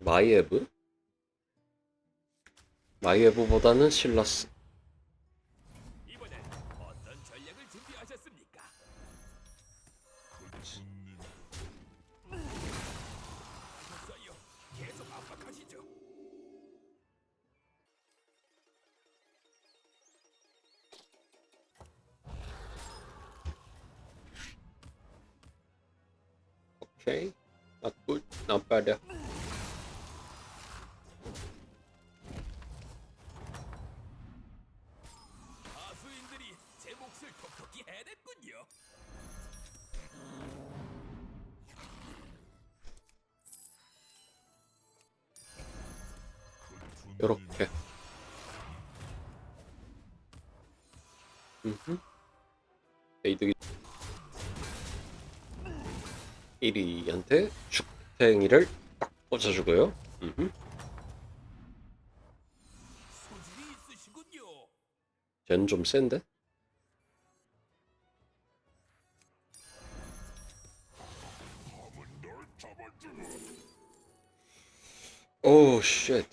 마이에브? 마이에브보다는 실라스. 이번엔 어떤 전략을 요렇게. 음흠. 에이득이 1위한테 축탱이를 딱 꽂아주고요. 쟤는 좀 센데? 오, 쉣.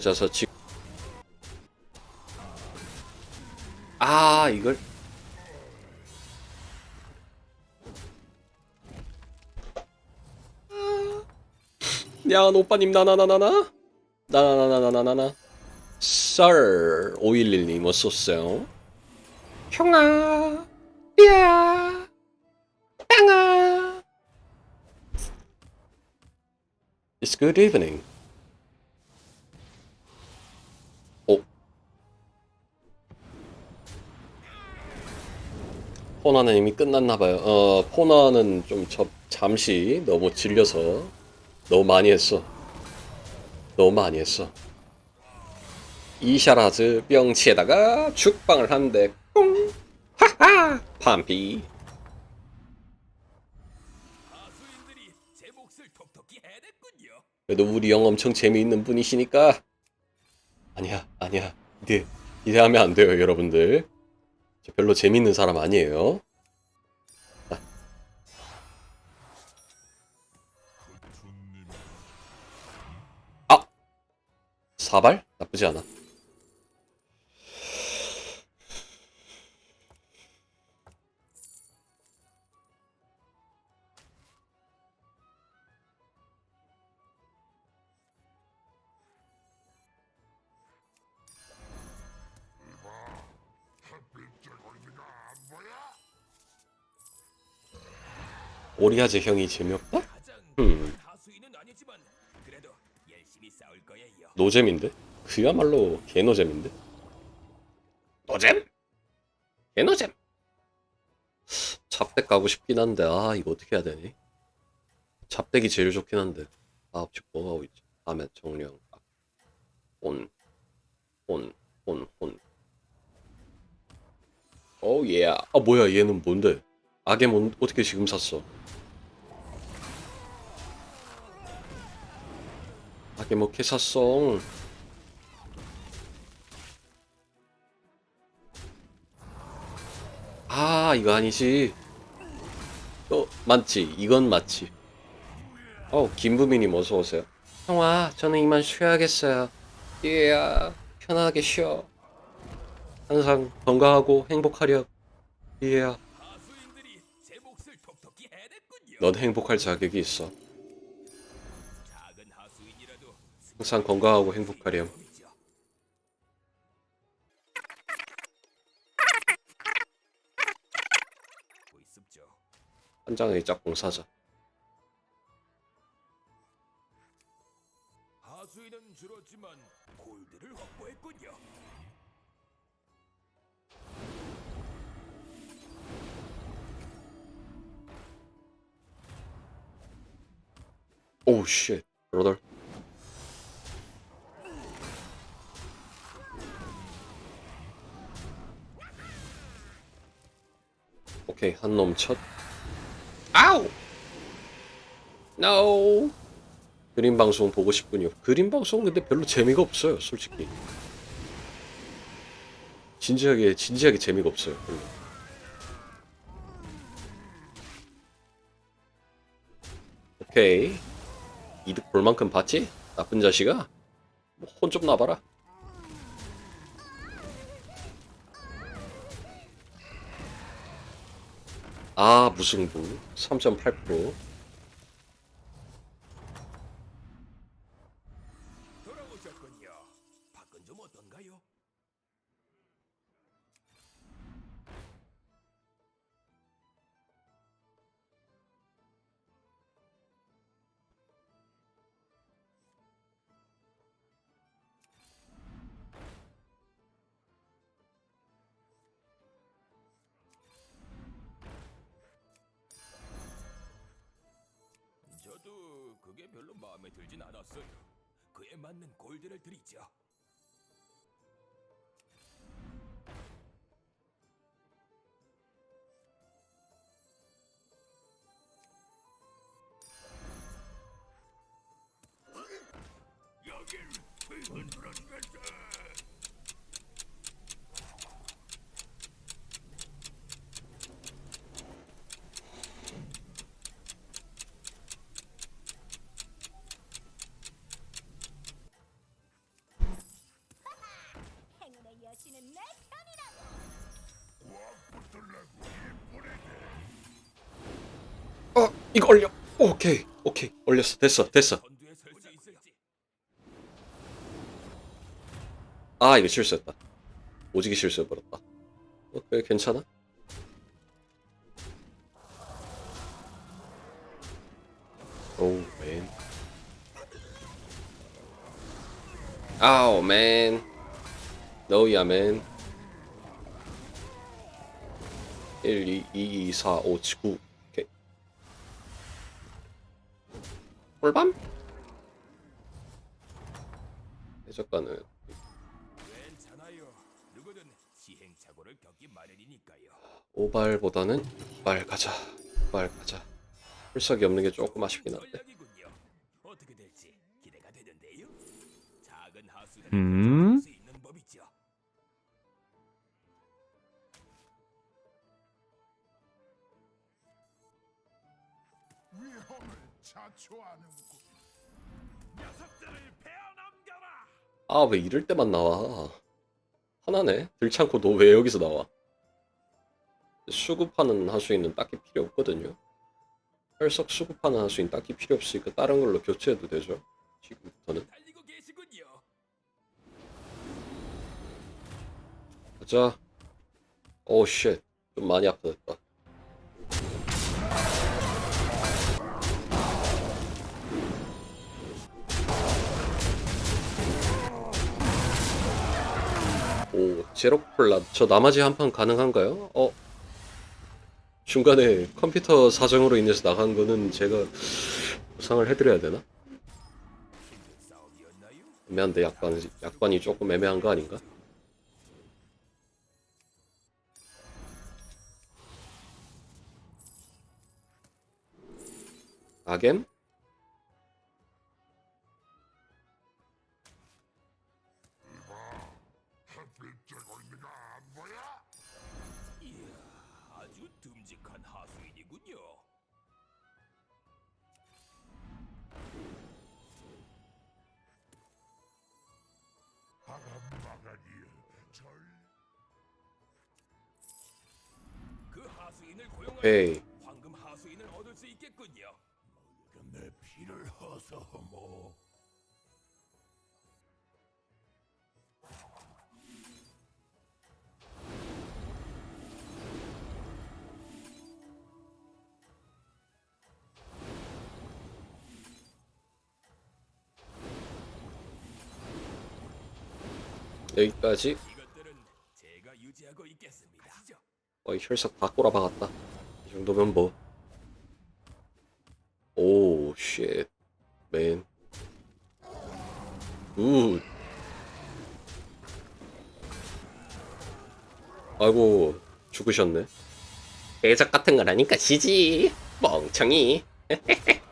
자서 지. 아 이걸. 야 오빠님 나나나나나 나나나나나나나 썰 511님 어서오세요 형아 야 땅아 It's good evening 포나는 이미 끝났나봐요. 어 포나는 좀 저, 잠시 너무 질려서 너무 많이 했어. 너무 많이 했어. 이샤라즈 뿅치에다가 죽방을 한대 꽁 하하! 판피. 그래도 우리 형 엄청 재미있는 분이시니까. 아니야 아니야. 이제 이제 하면 안 돼요 여러분들. 저 별로 재미있는 사람 아니에요. 아! 사발? 나쁘지 않아 오리아 제 형이 재미없다? 음. 노잼인데? 그야말로 개노잼인데? 노잼? 개노잼? 잡대 가고 싶긴 한데 아 이거 어떻게 해야 되니? 잡대기 제일 좋긴 한데 아 지금 뭐 하고 있지? 다음에 정령 혼, 혼, 혼, 혼. 오 예. 아 뭐야 얘는 뭔데? 악의 뭔 어떻게 지금 샀어? 악의 뭐 캐샀어? 아 이거 아니지. 어 맞지. 이건 맞지. 어 김부민님 어서 오세요? 형아 저는 이만 쉬어야겠어요. 예 편하게 쉬어. 항상 건강하고 행복하렴 예. 해냈군요. 넌 행복할 자격이 있어 항상 건강하고 행복하렴? 한 장의 짝꿍 사자 하수인은 줄었지만 골드를 확보했군요. 오우 쉣 브로더 오케이 한 놈 첫 아우! No! 그림 방송 보고 싶군요. 그림 방송 근데 별로 재미가 없어요, 솔직히. 진지하게, 진지하게 재미가 없어요, 별로. 오케이. 이득 볼 만큼 봤지? 나쁜 자식아? 뭐 혼 좀 나봐라. 아, 무승부. 3.8%. 저도 그게 별로 마음에 들진 않았어요. 그에 맞는 골드를 드리죠. 이거 올려. 오케이, 오케이. 올렸어. 됐어, 됐어. 아, 이거 실수했다. 오지게 실수해버렸다. 오케이, 괜찮아? 오우, 맨. 아우, 맨. 노야, 맨. 1, 2, 2, 2, 4, 5, 7, 9. 꿀밤? 해적가는 괜찮아요. 누구든 시행착오를 겪기 마련이니까요. 오발보다는 이발 가자. 이발 가자. 풀석이 없는 게 조금 아쉽긴 한데. 전략이군요. 어떻게 될지 기대가 되는데요. 작은 하수는 음? 수 있는 법이죠. 위험을 아, 왜 이럴 때만 나와? 하나네. 들창고 너 왜 여기서 나와? 수급하는 하수인은 딱히 필요 없거든요. 혈석 수급하는 하수인 딱히 필요 없으니까 다른 걸로 교체해도 되죠. 지금부터는. 가자. 오, 쉣. 좀 많이 아프겠다. 제로콜라. 저 나머지 한 판 가능한가요? 어? 중간에 컴퓨터 사정으로 인해서 나간 거는 제가 보상을 해드려야 되나? 애매한데 약간, 약관이 조금 애매한 거 아닌가? 아겜? 오케이. 황금 하수인을 얻을 수 있겠군요. 내 피를 허사하모. 여기까지. 이것들은 제가 유지하고 있겠습니다. 가시죠. 어이 혈석 다 꼬라박았다. 이 정도면 뭐. 오, 쉣. 맨. 굿. 아이고, 죽으셨네. 대작 같은 건 아니까 지지. 멍청이.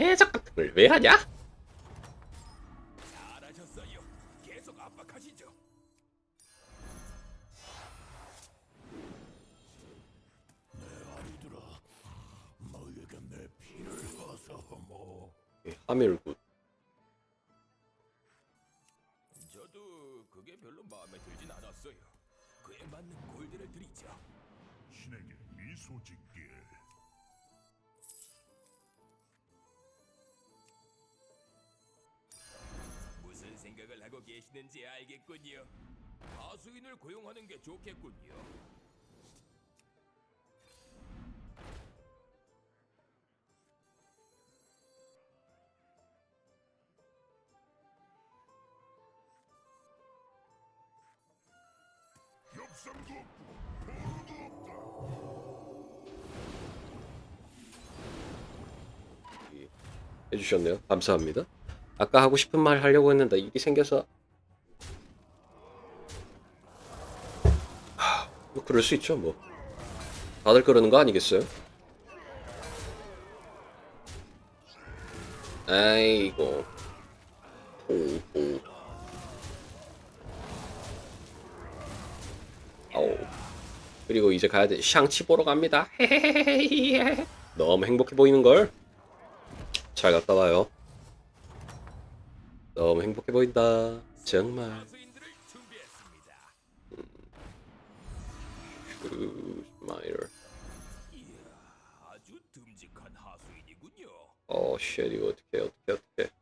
해적 같은 걸 왜 하냐? 예, 하밀굿. 저도 그게 별로 마음에 들진 않았어요. 그에 맞는 골드를 드리죠. 신에게 미소 짓게. 무슨 생각을 하고 계시는지 알겠군요. 하수인을 고용하는 게 좋겠군요. 엽상도 없고 보루도 없다. 예, 해주셨네요. 감사합니다. 아까 하고 싶은 말 하려고 했는데 일이 생겨서 하, 뭐 그럴 수 있죠 뭐 다들 그러는 거 아니겠어요? 아이고 아오 그리고 이제 가야 돼 샹치 보러 갑니다 너무 행복해 보이는 걸 잘 갔다 와요. 너무 행복해 보인다. 정말. 하수인이군요. 어, 쉣, 이거 어떻게, 어떻게, 어떻게.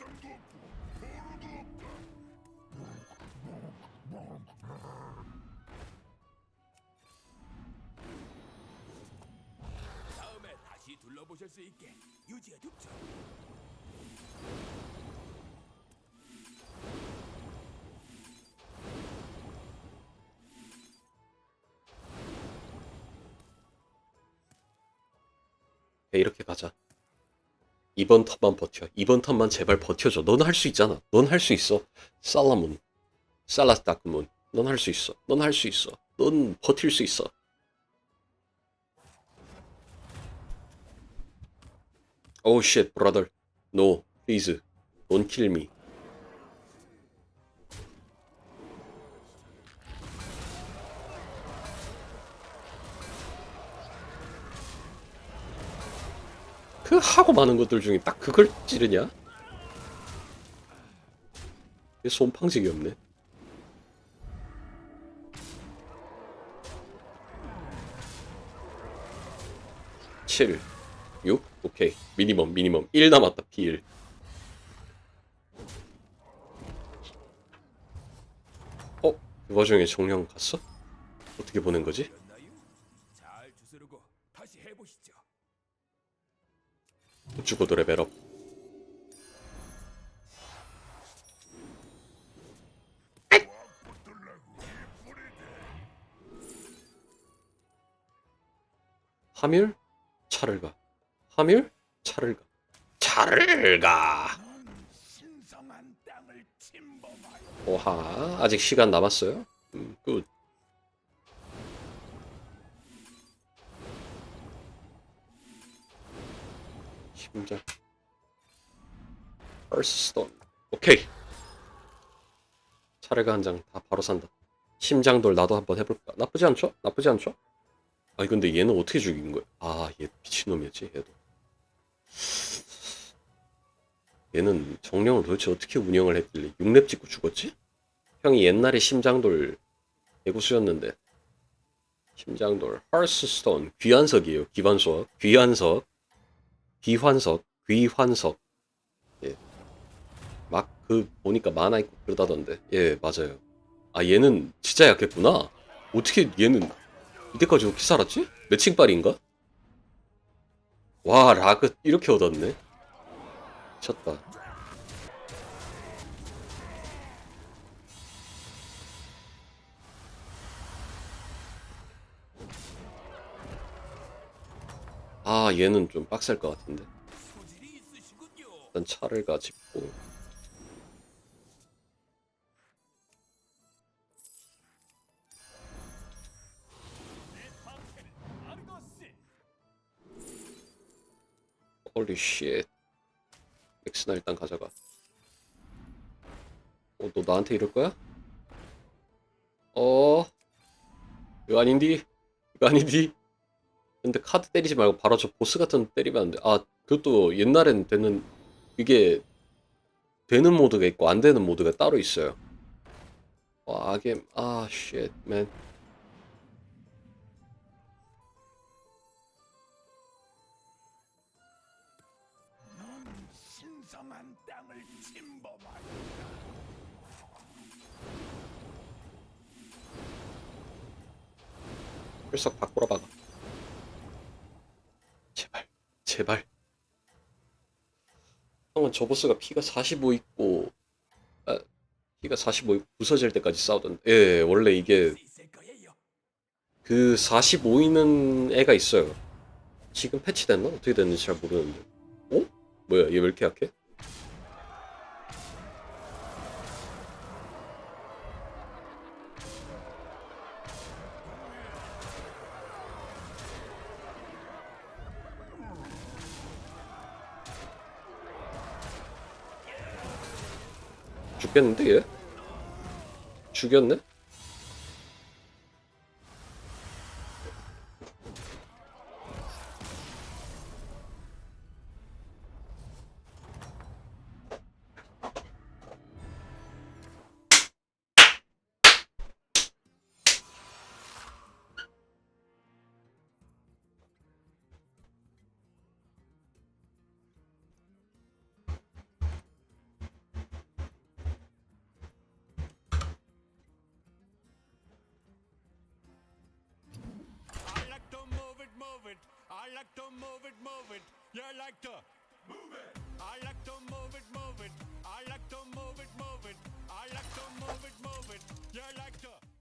엽상도 없고 보루도 없다. 다음에 다시 둘러보실 수 있게 유지해 둡죠. 야, 이렇게 가자. 이번 턴만 버텨. 이번 턴만 제발 버텨줘. 넌 할 수 있잖아. 넌 할 수 있어. 살라문. 살라스타크문. 넌 할 수 있어. 넌 할 수 있어. 넌 버틸 수 있어. Oh shit, brother. 하고 많은 것들 중에 딱 그걸 찌르냐? 손팡지기 없네. 칠, 육, 오케이. 미니멈, 미니멈. 1 남았다, P1. 어? 그 와중에 정령 갔어? 어떻게 보낸 거지? 죽어도 레벨업. 하밀 차를 가. 하밀 차를 가. 차를 가. 오하 아직 시간 남았어요. 음, 굿. 심장. 얼스스톤. 오케이. 차례가 한 장 다 바로 산다. 심장돌 나도 한번 해볼까? 나쁘지 않죠? 나쁘지 않죠? 아니 근데 얘는 어떻게 죽인 거야? 아 얘 미친놈이었지 얘도. 얘는 정령을 도대체 어떻게 운영을 했길래 6렙 찍고 죽었지? 형이 옛날에 심장돌 개구수였는데 심장돌 헐스스톤 귀환석이에요 기반석 귀환석 귀환석 귀환석. 예 막 그 보니까 만화 있고 그러다던데. 예 맞아요. 아 얘는 진짜 약했구나. 어떻게 얘는 이때까지 어떻게 살았지? 매칭빨인가? 와 라그 이렇게 얻었네. 미쳤다 아 얘는 좀 빡셀 것 같은데. 일단 차를 가집고 홀리 쉣 엑스나 일단 가져가 어 너 나한테 이럴 거야? 어 이거 아닌디? 이거 아닌디? 근데 카드 때리지 말고 바로 저 보스 같은 거 때리면 안 돼. 아, 그것도 옛날엔 되는, 이게 되는 모드가 있고 안 되는 모드가 따로 있어요. 와, 아겜, 아, 쉣, 맨. 혈석 바꾸러 박아. 제발. 형은 저 보스가 피가 45 있고, 아, 피가 45 있고 부서질 때까지 싸우던데. 예, 원래 이게. 그 45 있는 애가 있어요. 지금 패치됐나? 어떻게 됐는지 잘 모르는데. 어? 뭐야, 얘 왜 이렇게 약해? 죽겠는데 얘? 죽였네? I like to move it, move it. Yeah, I like to move it. I like to move it, move it. I like to move it, move it. I like to move it, move it. Yeah, I like to.